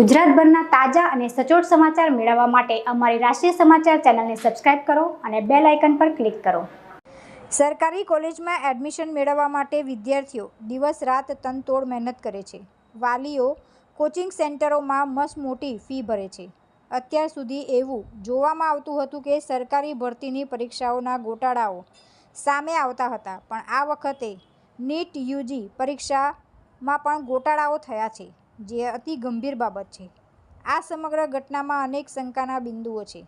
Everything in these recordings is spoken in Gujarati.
ગુજરાતભરના તાજા અને સચોટ સમાચાર મેળવવા માટે અમારી રાષ્ટ્રીય સમાચાર ચેનલને સબસ્ક્રાઇબ કરો અને બેલ આઇકન પર ક્લિક કરો. સરકારી કોલેજમાં એડમિશન મેળવવા માટે વિદ્યાર્થીઓ દિવસ રાત તનતોડ મહેનત કરે છે. વાલીઓ કોચિંગ સેન્ટરોમાં મસ્ત મોટી ફી ભરે છે. અત્યાર સુધી એવું જોવામાં આવતું હતું કે સરકારી ભરતીની પરીક્ષાઓના ગોટાળાઓ સામે આવતા હતા, પણ આ વખતે નીટ યુજી પરીક્ષામાં પણ ગોટાળાઓ થયા છે. જે અતિ ગંભીર બાબત છે. આ સમગ્ર ઘટનામાં અનેક શંકાના બિંદુઓ છે.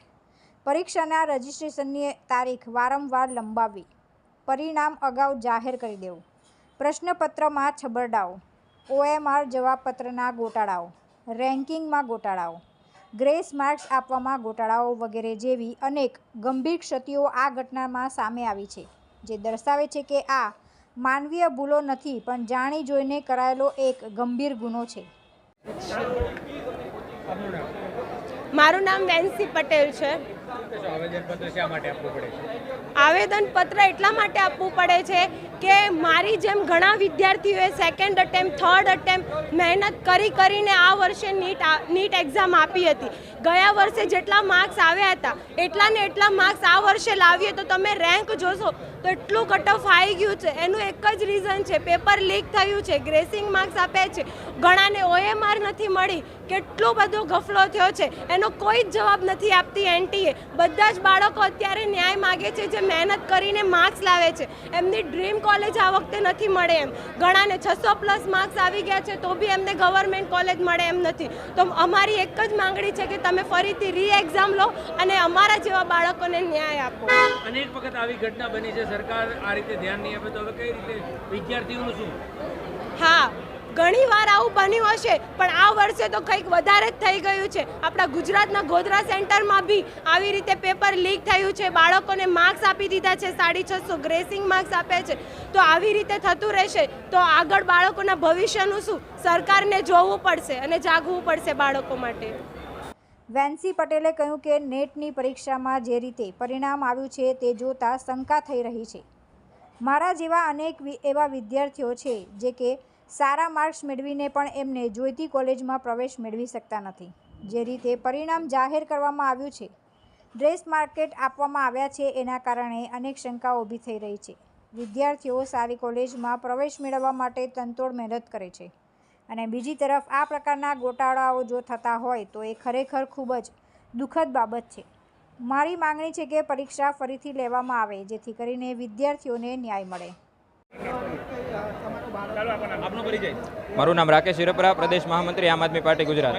પરીક્ષાના રજિસ્ટ્રેશનની તારીખ વારંવાર લંબાવવી. પરિણામ અગાઉ જાહેર કરી દેવું. પ્રશ્નપત્રમાં છબરડાઓ. ઓએમઆર જવાબપત્રના ગોટાળાઓ. રેન્કિંગમાં ગોટાળાઓ. ગ્રેસ માર્ક્સ આપવામાં ગોટાળાઓ વગેરે જેવી અનેક ગંભીર ક્ષતિઓ આ ઘટનામાં સામે આવી છે, જે દર્શાવે છે કે આ માનવીય ભૂલો નથી, પણ જાણી જોઈને કરાયેલો એક ગંભીર ગુનો છે. મારું નામ વેન્સી પટેલ છે. છે આવેદનપત્ર એટલા માટે આપવું પડે છે કે મારી જેમ ઘણા વિદ્યાર્થીઓએ સેકન્ડ અટેમ્પ થર્ડ અટેમ્પ મહેનત કરી કરીને આ વર્ષે નીટ નીટ એક્ઝામ આપી હતી. ગયા વર્ષે જેટલા માર્ક્સ આવ્યા હતા, એટલા ને એટલા માર્ક્સ આ વર્ષે લાવીએ તો તમે રેન્ક જોશો, તો એટલું કટ ઓફ આવી ગયું છે. એનું એક જ રીઝન છે પેપર લીક થયું છે ગ્રેસિંગ માર્ક્સ આપે છે. ઘણાને ઓએમઆર નથી મળી, કેટલો બધો ગફલો થયો છે, એનો કોઈ જ જવાબ નથી આપતી એનટીએ. બધા જ બાળકો અત્યારે ન્યાય માગે છે જે મહેનત કરીને માર્ક્સ લાવે છે. એમની ડ્રીમ કોલેજ આ વખતે નથી મળે એમ. ઘણાને છસો પ્લસ માર્ક્સ આવી ગયા છે તો બી એમને ગવર્મેન્ટ કોલેજ મળે એમ નથી. તો અમારી એક જ માંગણી છે કે તમે ફરીથી રી એક્ઝામ લો અને અમારા જેવા બાળકોને ન્યાય આપો. અનેક વખત આવી ઘટના બની છે સરકાર આ રીતે ધ્યાન નહીં આપે તો હવે કઈ રીતે વિદ્યાર્થીઓનું શું? હા ઘણી વાર આવું બન્યું હશે, પણ આ વર્ષે તો કંઈક વધારે જ થઈ ગયું છે. આપણા ગુજરાતના ગોધરા સેન્ટરમાં બી આવી રીતે પેપર લીક થયું છે. બાળકોને માર્ક્સ આપી દીધા છે, સાડી છસો ગ્રેસિંગ માર્ક્સ આપે છે. તો આવી રીતે થતું રહેશે, તો આગળ બાળકોના ભવિષ્યનું શું? સરકારને જોવું પડશે અને જાગવું પડશે બાળકો માટે. વેન્સી પટેલે કહ્યું કે નેટની પરીક્ષામાં જે રીતે પરિણામ આવ્યું છે તે જોતાં શંકા થઈ રહી છે. મારા જેવા અનેક એવા વિદ્યાર્થીઓ છે, જે કે સારા માર્ક્સ મેળવીને પણ એમને જોઈતી કોલેજમાં પ્રવેશ મેળવી શકતા નથી. જે રીતે પરિણામ જાહેર કરવામાં આવ્યું છે. ડ્રેસ માર્કેટ આપવામાં આવ્યા છે એના કારણે અનેક શંકાઓ ઊભી થઈ રહી છે. વિદ્યાર્થીઓ સારી કોલેજમાં પ્રવેશ મેળવવા માટે તનતોડ મહેનત કરે છે. અને બીજી તરફ આ પ્રકારના ગોટાળાઓ જો થતા હોય તો એ ખરેખર ખૂબ જ દુઃખદ બાબત છે. મારી માંગણી છે કે પરીક્ષા ફરીથી લેવામાં આવે, જેથી કરીને વિદ્યાર્થીઓને ન્યાય મળે. આપનો પરિચય. મારું નામ રાકેશ શિરપરા પ્રદેશ મહામંત્રી આમ આદમી પાર્ટી ગુજરાત.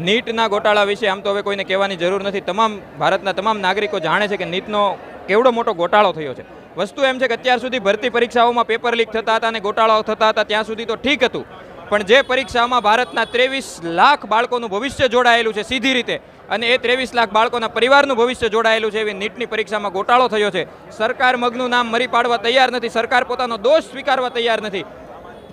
નીટના ગોટાળા વિશે આમ તો હવે કોઈને કહેવાની જરૂર નથી. તમામ ભારતના તમામ નાગરિકો જાણે છે કે નીટનો કેવડો મોટો ગોટાળો થયો છે. વસ્તુ એમ છે કે અત્યાર સુધી ભરતી પરીક્ષાઓમાં પેપર લીક થતા હતા અને ગોટાળાઓ થતા હતા ત્યાં સુધી તો ઠીક હતું. પણ જે પરીક્ષામાં ભારતના ત્રેવીસ લાખ બાળકોનું ભવિષ્ય જોડાયેલું છે સીધી રીતે, અને એ ત્રેવીસ લાખ બાળકોના પરિવારનું ભવિષ્ય જોડાયેલું છે એવી નીટની પરીક્ષામાં ગોટાળો થયો છે. સરકાર મગનું નામ મરી પાડવા તૈયાર નથી, સરકાર પોતાનો દોષ સ્વીકારવા તૈયાર નથી.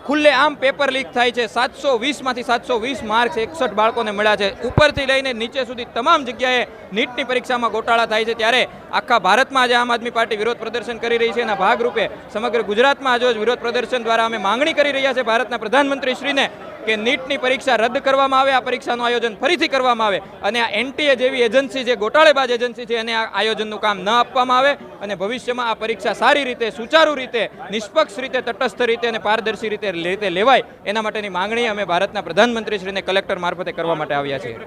ખુલ્લે આમ પેપર લીક થાય છે. સાતસો વીસમાંથી સાતસો વીસ માર્ક્સ એકસઠ બાળકોને મળ્યા છે. ઉપરથી લઈને નીચે સુધી તમામ જગ્યાએ નીટની પરીક્ષામાં ગોટાળા થાય છે. ત્યારે આખા ભારતમાં આજે આમ આદમી પાર્ટી વિરોધ પ્રદર્શન કરી રહી છે. એના ભાગરૂપે સમગ્ર ગુજરાતમાં આજે વિરોધ પ્રદર્શન દ્વારા અમે માંગણી કરી રહ્યા છે. ભારતના પ્રધાનમંત્રી શ્રીને કે નીટની પરીક્ષા રદ કરવામાં આવે, આ પરીક્ષાનું આયોજન ફરીથી કરવામાં આવે અને આ એનટીએ જેવી એજન્સી જે ગોટાળેબાજ એજન્સી છે, એને આ આયોજનનું કામ ન આપવામાં આવે અને ભવિષ્યમાં આ પરીક્ષા સારી રીતે, સુચારુ રીતે, નિષ્પક્ષ રીતે, તટસ્થ રીતે અને પારદર્શી રીતે રીતે લેવાય, એના માટેની માંગણી અમે ભારતના પ્રધાનમંત્રીશ્રીને કલેક્ટર મારફતે કરવા માટે આવ્યા છીએ.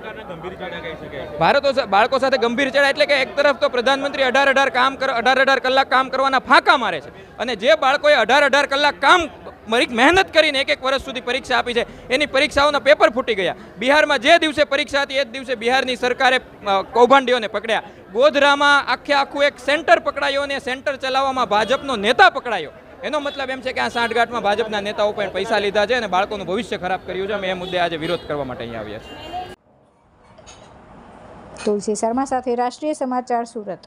ભારતો બાળકો સાથે ગંભીર ચેડા એટલે કે એક તરફ તો પ્રધાનમંત્રી અઢાર અઢાર કામ અઢાર અઢાર કલાક કામ કરવાના ફાંકા મારે છે અને જે બાળકોએ અઢાર અઢાર કલાક કામ મહેનત કરીને એક એક વર્ષ સુધી પરીક્ષા આપી છે. એની પરીક્ષાઓના પેપર ફૂટી ગયા. બિહારમાં જે દિવસે પરીક્ષા હતી, એ જ દિવસે બિહારની સરકારે કૌભાંડીઓને પકડ્યા. ગોધરામાં આખે આખું એક સેન્ટર પકડાયો અને સેન્ટર ચલાવવામાં ભાજપનો નેતા પકડાયો. એનો મતલબ એમ છે કે આ સાંઠગાંઠમાં ભાજપના નેતાઓ પણ પૈસા લીધા છે અને બાળકોનું ભવિષ્ય ખરાબ કર્યું છે. અમે એ મુદ્દે આજે વિરોધ કરવા માટે અહીંયા આવ્યા છીએ. તુલસી શર્મા સાથે રાષ્ટ્રીય સમાચાર સુરત.